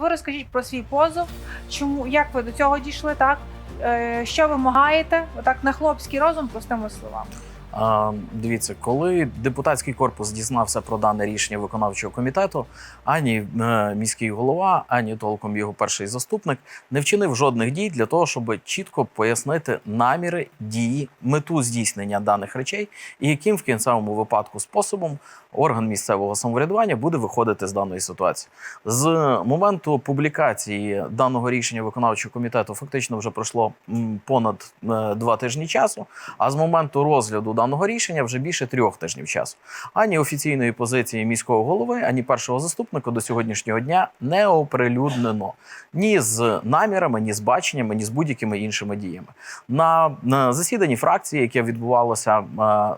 Ви розкажіть про свій позов, чому як ви до цього дійшли, так? Е, що вимагаєте? Отак на хлопський розум, простими словами. Дивіться, коли депутатський корпус дізнався про дане рішення виконавчого комітету, ані е, міський голова, ані толком його перший заступник не вчинив жодних дій для того, щоб чітко пояснити наміри, дії, мету здійснення даних речей, і яким в кінцевому випадку способом орган місцевого самоврядування буде виходити з даної ситуації. З моменту публікації даного рішення виконавчого комітету фактично вже пройшло понад е, два тижні часу. А з моменту розгляду даного рішення вже більше трьох тижнів часу. Ані офіційної позиції міського голови, ані першого заступника до сьогоднішнього дня не оприлюднено ні з намірами, ні з баченнями, ні з будь-якими іншими діями. На, на засіданні фракції, яке відбувалося, е,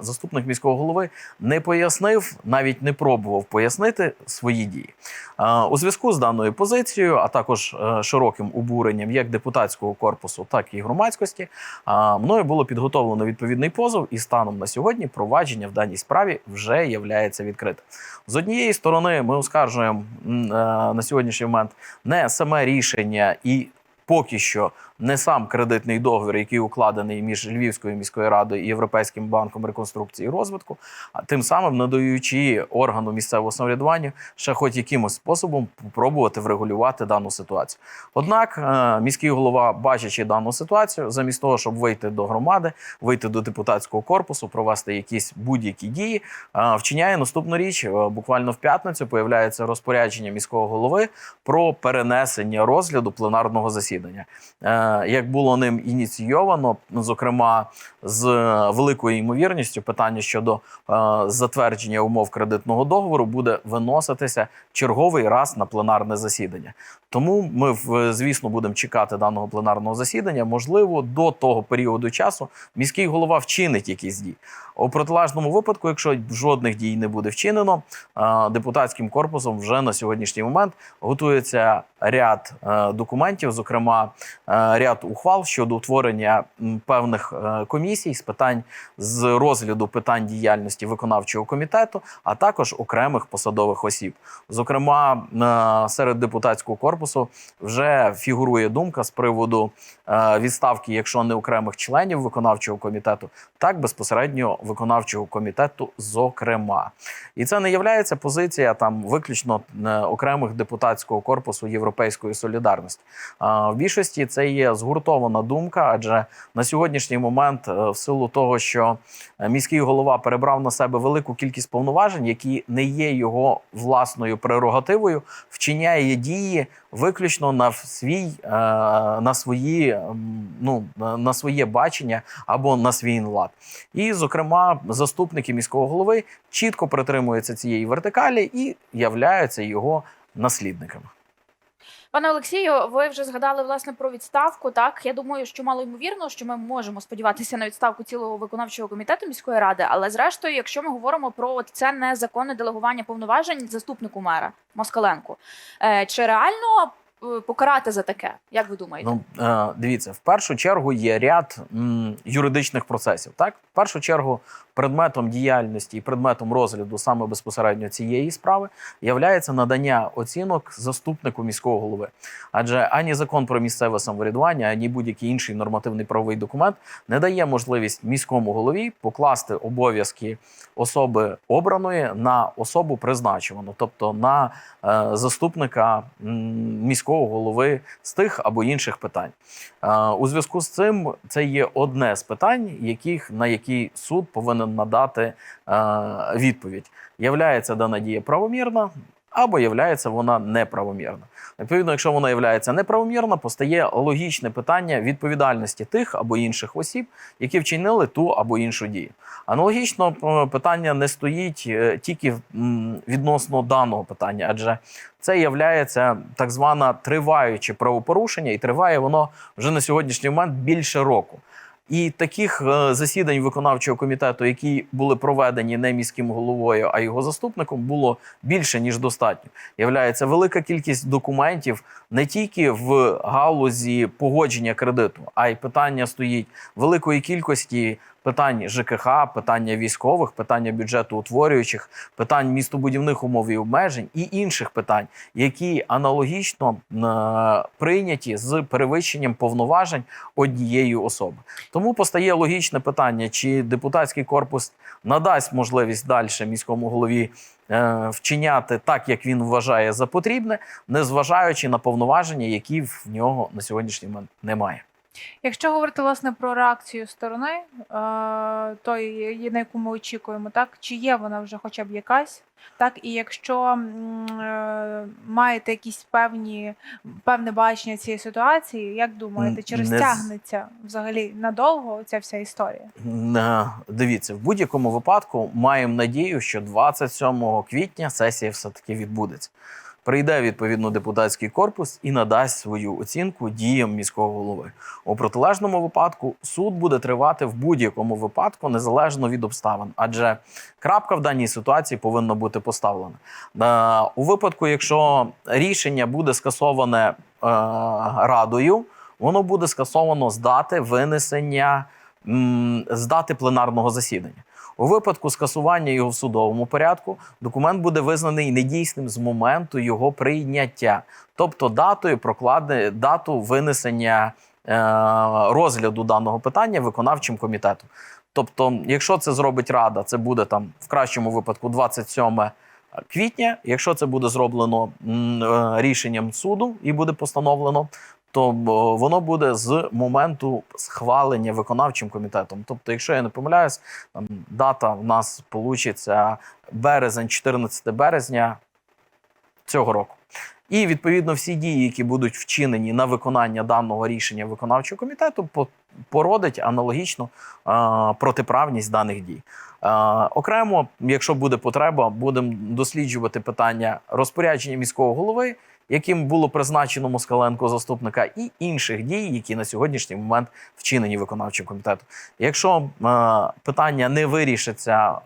заступник міського голови не пояснив, навіть не пробував пояснити свої дії. Е, У зв'язку з даною позицією, а також е, широким обуренням як депутатського корпусу, так і громадськості, мною було підготовлено відповідний позов, і станом на сьогодні провадження в даній справі вже являється відкритим. З однієї сторони, ми оскаржуємо е, на сьогоднішній момент не саме рішення і. Поки що не сам кредитний договір, який укладений між Львівською міською радою і Європейським банком реконструкції і розвитку, а тим самим надаючи органу місцевого самоврядування ще хоч якимось способом спробувати врегулювати дану ситуацію. Однак е, міський голова, бачачи дану ситуацію, замість того, щоб вийти до громади, вийти до депутатського корпусу, провести якісь будь-які дії, е, вчиняє наступну річ. Е, Буквально в п'ятницю появляється розпорядження міського голови про перенесення розгляду пленарного засідання. Е, Як було ним ініційовано, зокрема з великою ймовірністю, питання щодо е, затвердження умов кредитного договору буде виноситися черговий раз на пленарне засідання. Тому ми, звісно, будемо чекати даного пленарного засідання. Можливо, до того періоду часу міський голова вчинить якісь дії. У протилежному випадку, якщо жодних дій не буде вчинено, е, депутатським корпусом вже на сьогоднішній момент готується ряд е, документів, зокрема е, ряд ухвал щодо утворення певних е, комісій з питань з розгляду питань діяльності виконавчого комітету, а також окремих посадових осіб. Зокрема, серед депутатського корпусу вже фігурує думка з приводу відставки, якщо не окремих членів виконавчого комітету, так безпосередньо виконавчого комітету, зокрема. І це не є позиція там виключно окремих депутатського корпусу Європейської солідарності. В більшості це є згуртована думка, адже на сьогоднішній момент, е, в силу того, що е, міський голова перебрав на себе велику кількість повноважень, які не є його власною прерогативою, вчиняє дії виключно на свій е, на свої ну на- своє бачення або на свій лад. І, зокрема, заступники міського голови чітко притримуються цієї вертикалі і являються його наслідниками. Пане Олексію, ви вже згадали власне про відставку. Так я думаю, що мало ймовірно, що ми можемо сподіватися на відставку цілого виконавчого комітету міської ради. Але зрештою, якщо ми говоримо про от це незаконне делегування повноважень заступнику мера Москаленку, е, чи реально е, покарати за таке? Як ви думаєте? Ну е, дивіться, в першу чергу є ряд м, юридичних процесів. Так, в першу чергу, предметом діяльності і предметом розгляду саме безпосередньо цієї справи являється надання оцінок заступнику міського голови. Адже ані закон про місцеве самоврядування, ані будь-який інший нормативний правовий документ не дає можливість міському голові покласти обов'язки особи обраної на особу призначувану, тобто на е, заступника міського голови з тих або інших питань. Е, у зв'язку з цим це є одне з питань, яких на які суд повинен надати е, відповідь: являється дана дія правомірна. Або являється вона неправомірна. Відповідно, якщо вона являється неправомірна, постає логічне питання відповідальності тих або інших осіб, які вчинили ту або іншу дію. Аналогічно е, питання не стоїть е, тільки відносно даного питання, адже це є так зване триваюче правопорушення, і триває воно вже на сьогоднішній момент більше року. І таких е, засідань виконавчого комітету, які були проведені не міським головою, а його заступником, було більше ніж достатньо. Являється велика кількість документів не тільки в галузі погодження кредиту, а й питання стоїть великої кількості питань ЖКХ, питання військових, питання бюджету утворюючих, питань містобудівних умов і обмежень і інших питань, які аналогічно е, прийняті з перевищенням повноважень однієї особи. Тому постає логічне питання, чи депутатський корпус надасть можливість далі міському голові е, вчиняти так, як він вважає за потрібне, незважаючи на повноваження, які в нього на сьогоднішній момент немає. Якщо говорити власне про реакцію сторони, е, тої, на яку ми очікуємо, так чи є вона вже хоча б якась? Так, і якщо е, маєте якісь певні певне бачення цієї ситуації, як думаєте, чи розтягнеться взагалі надовго ця вся історія? Дивіться, в будь-якому випадку маємо надію, що 27 квітня сесія все-таки відбудеться. Прийде відповідно депутатський корпус і надасть свою оцінку діям міського голови. У протилежному випадку суд буде тривати в будь-якому випадку незалежно від обставин, адже крапка в даній ситуації повинна бути поставлена. Е, У випадку, якщо рішення буде скасоване е, радою, воно буде скасовано з дати винесення з дати пленарного засідання. У випадку скасування його в судовому порядку документ буде визнаний недійсним з моменту його прийняття, тобто датою прокладе дату винесення е, розгляду даного питання виконавчим комітетом. Тобто, якщо це зробить рада, це буде там в кращому випадку 27 квітня. Якщо це буде зроблено е, рішенням суду і буде постановлено, то воно буде з моменту схвалення виконавчим комітетом. Тобто, якщо я не помиляюсь, там дата в нас получиться березень, 14 березня цього року. І відповідно всі дії, які будуть вчинені на виконання даного рішення виконавчого комітету, по- породить аналогічно протиправність даних дій. Окремо, якщо буде потреба, будемо досліджувати питання розпорядження міського голови, яким було призначено Москаленко заступника, і інших дій, які на сьогоднішній момент вчинені виконавчим комітетом. Якщо е, питання не вирішиться е,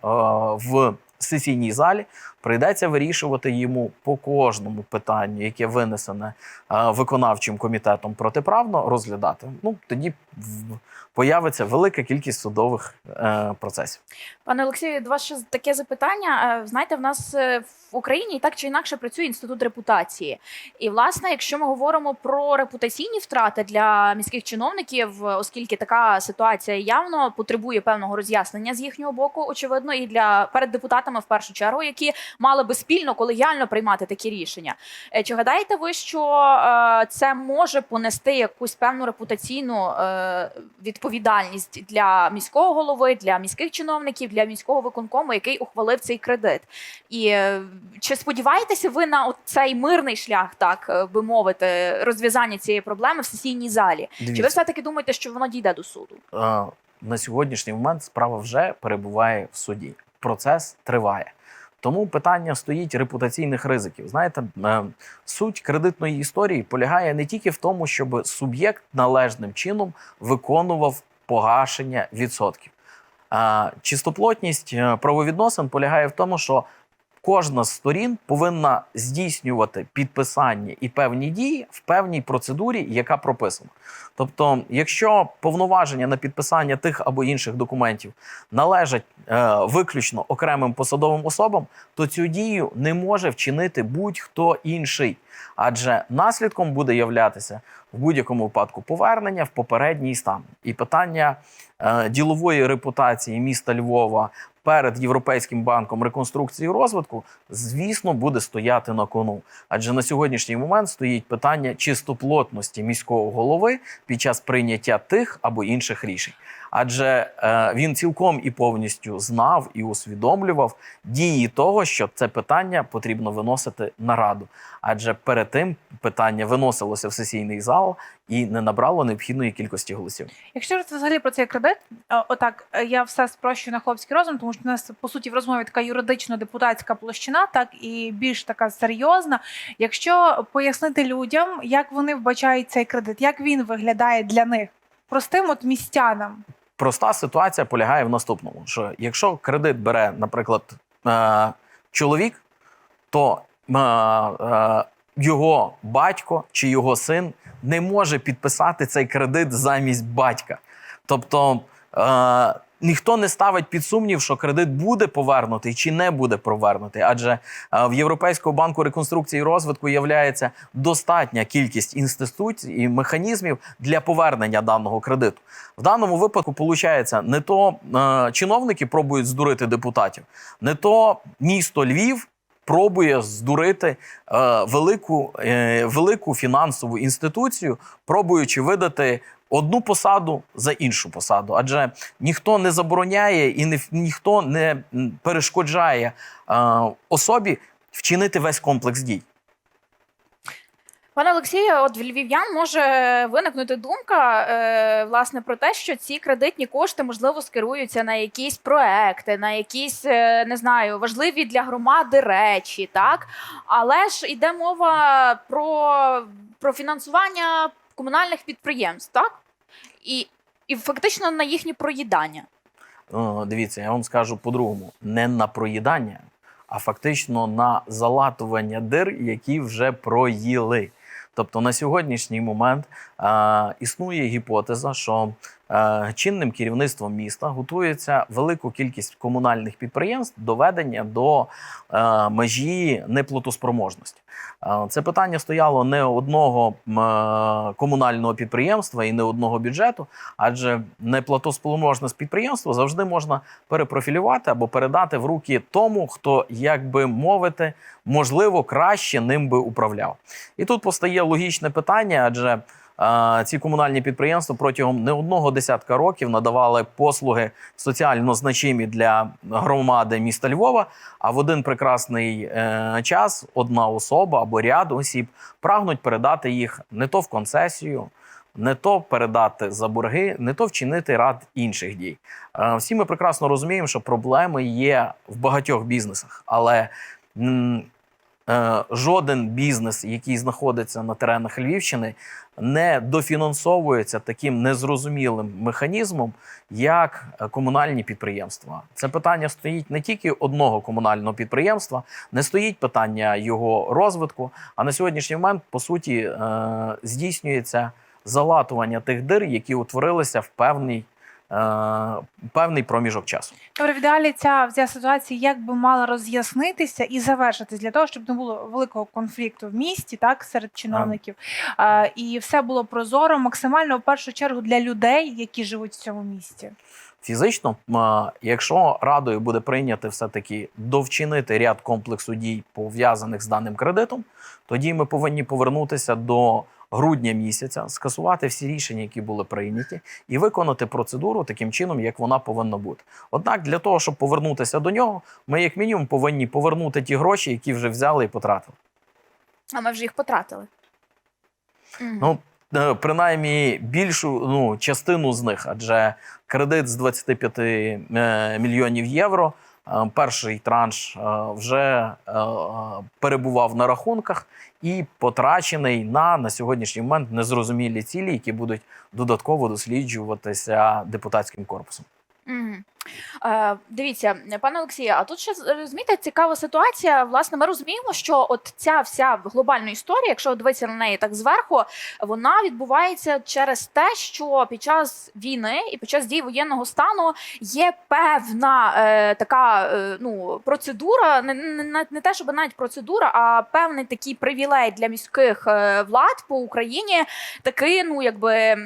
в сесійній залі, прийдеться вирішувати йому по кожному питанню, яке винесене е, виконавчим комітетом протиправно, розглядати. Ну тоді появиться велика кількість судових е, процесів. Пане Олексію, до вас ще таке запитання. Е, Знаєте, в нас в Україні так чи інакше працює інститут репутації. І, власне, якщо ми говоримо про репутаційні втрати для міських чиновників, оскільки така ситуація явно потребує певного роз'яснення з їхнього боку, очевидно, і для перед депутатами в першу чергу, які мали би спільно колегіально приймати такі рішення. Е, Чи гадаєте ви, що е, це може понести якусь певну репутаційну е, відповідальність для міського голови, для міських чиновників, для міського виконкому, який ухвалив цей кредит? І чи сподіваєтеся ви на цей мирний шлях, так би мовити, розв'язання цієї проблеми в сесійній залі? Чи ви все таки думаєте, що воно дійде до суду? На сьогоднішній момент справа вже перебуває в суді. Процес триває. Тому питання стоїть репутаційних ризиків. Знаєте, е, суть кредитної історії полягає не тільки в тому, щоб суб'єкт належним чином виконував погашення відсотків. Чистоплотність е, правовідносин полягає в тому, що кожна з сторін повинна здійснювати підписання і певні дії в певній процедурі, яка прописана. Тобто, якщо повноваження на підписання тих або інших документів належать е, виключно окремим посадовим особам, то цю дію не може вчинити будь-хто інший. Адже наслідком буде являтися в будь-якому випадку повернення в попередній стан. І питання е, ділової репутації міста Львова перед Європейським банком реконструкції і розвитку, звісно, буде стояти на кону. Адже на сьогоднішній момент стоїть питання чистоплотності міського голови під час прийняття тих або інших рішень. Адже е, він цілком і повністю знав і усвідомлював дії того, що це питання потрібно виносити на раду. Адже перед тим питання виносилося в сесійний зал і не набрало необхідної кількості голосів. Якщо говорити взагалі про цей кредит, е, отак е, я все спрощую на хлопський розум, тому що в нас по суті в розмові така юридично-депутатська площина, так і більш така серйозна. Якщо пояснити людям, як вони вбачають цей кредит, як він виглядає для них, простим от містянам. Проста ситуація полягає в наступному: що якщо кредит бере, наприклад, е, чоловік, то е, е, його батько чи його син не може підписати цей кредит замість батька. Тобто ніхто не ставить під сумнів, що кредит буде повернутий чи не буде повернутий. Адже е, в Європейського банку реконструкції і розвитку являється достатня кількість інституцій і механізмів для повернення даного кредиту. В даному випадку виходить, не то е, чиновники пробують здурити депутатів, не то місто Львів. Пробує здурити е, велику, е, велику фінансову інституцію, пробуючи видати одну посаду за іншу посаду. Адже ніхто не забороняє і не, ніхто не перешкоджає е, особі вчинити весь комплекс дій. Пане Олексію, от в львів'ян може виникнути думка е, власне про те, що ці кредитні кошти можливо скеруються на якісь проекти, на якісь е, не знаю, важливі для громади речі, так але ж йде мова про, про фінансування комунальних підприємств, так і, і фактично на їхнє проїдання. О, дивіться, я вам скажу по-другому: не на проїдання, а фактично на залатування дир, які вже проїли. Тобто на сьогоднішній момент е, існує гіпотеза, що чинним керівництвом міста готується велику кількість комунальних підприємств доведення до е, межі неплатоспроможності. Е, Це питання стояло не одного е, комунального підприємства і не одного бюджету, адже неплатоспроможність підприємства завжди можна перепрофілювати або передати в руки тому, хто, як би мовити, можливо, краще ним би управляв. І тут постає логічне питання, адже е, ці комунальні підприємства протягом не одного десятка років надавали послуги соціально значимі для громади міста Львова. А в один прекрасний е, час одна особа або ряд осіб прагнуть передати їх не то в концесію. Не то передати за борги, не то вчинити ряд інших дій. Е, Всі ми прекрасно розуміємо, що проблеми є в багатьох бізнесах, але жоден бізнес, який знаходиться на теренах Львівщини, не дофінансовується таким незрозумілим механізмом, як е, комунальні підприємства. Це питання стоїть не тільки одного комунального підприємства, не стоїть питання його розвитку. А на сьогоднішній момент, по суті, е, здійснюється залатування тих дир, які утворилися в певний, е, певний проміжок часу. Добре, в ідеалі ця, ця ситуація як би мала роз'яснитися і завершитись для того, щоб не було великого конфлікту в місті, так серед чиновників, а, і все було прозоро, максимально в першу чергу для людей, які живуть в цьому місті. Фізично, якщо радою буде прийняти все-таки довчинити ряд комплексу дій, пов'язаних з даним кредитом, тоді ми повинні повернутися до грудня місяця, скасувати всі рішення, які були прийняті, і виконати процедуру таким чином, як вона повинна бути. Однак для того, щоб повернутися до нього, ми як мінімум повинні повернути ті гроші, які вже взяли і потратили. А ми вже їх потратили. Ну, е, принаймні більшу ну, частину з них, адже кредит з 25 е, мільйонів євро. Е, Перший транш е, вже е, перебував на рахунках і потрачений на на сьогоднішній момент незрозумілі цілі, які будуть додатково досліджуватися депутатським корпусом. Мгм. Е, дивіться, пане Олексію, а тут ще розумієте, цікава ситуація. Власне, ми розуміємо, що от ця вся глобальна історія, якщо дивитися на неї так зверху, вона відбувається через те, що під час війни і під час дій воєнного стану є певна е, така е, ну процедура, не, не, не те, щоб навіть процедура, а певний такий привілей для міських е, влад по Україні, такий, ну якби.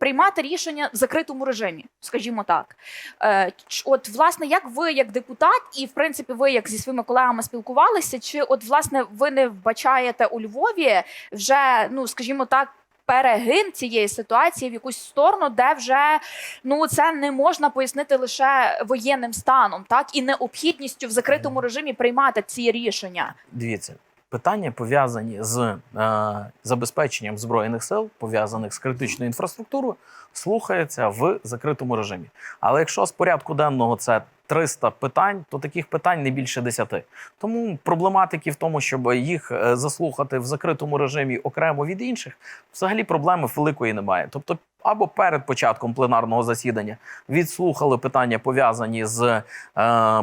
Приймати рішення в закритому режимі, скажімо так. Е, от, власне, як ви, як депутат, і в принципі, ви як зі своїми колегами спілкувалися, чи от власне ви не вбачаєте у Львові вже, ну скажімо так, перегин цієї ситуації в якусь сторону, де вже ну це не можна пояснити лише воєнним станом, так і необхідністю в закритому режимі приймати ці рішення. Дивіться, питання пов'язані з е, забезпеченням збройних сил, пов'язаних з критичною інфраструктурою, слухається в закритому режимі. Але якщо з порядку денного це 300 питань, то таких питань не більше 10. Тому проблематики в тому, щоб їх е, заслухати в закритому режимі окремо від інших, взагалі проблеми великої немає. Тобто, або перед початком пленарного засідання відслухали питання пов'язані з е,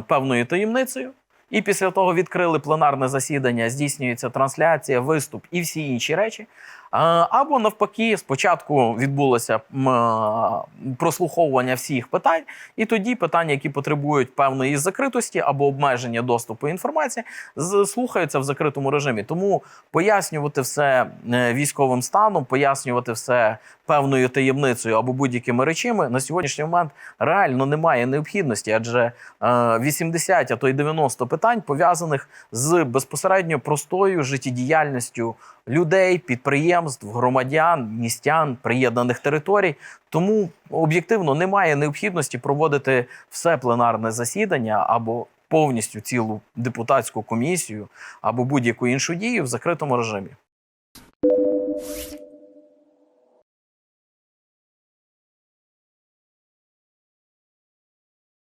певною таємницею. І після того відкрили пленарне засідання, здійснюється трансляція, виступ і всі інші речі. Або навпаки, спочатку відбулося прослуховування всіх питань, і тоді питання, які потребують певної закритості або обмеження доступу інформації, слухаються в закритому режимі. Тому пояснювати все е, військовим станом, пояснювати все певною таємницею або будь-якими речами на сьогоднішній момент реально немає необхідності, адже е, 80, а то й 90 питань пов'язаних з безпосередньо простою життєдіяльністю людей, підприємств, громадян, містян, приєднаних територій. Тому об'єктивно немає необхідності проводити все пленарне засідання або повністю цілу депутатську комісію або будь-яку іншу дію в закритому режимі.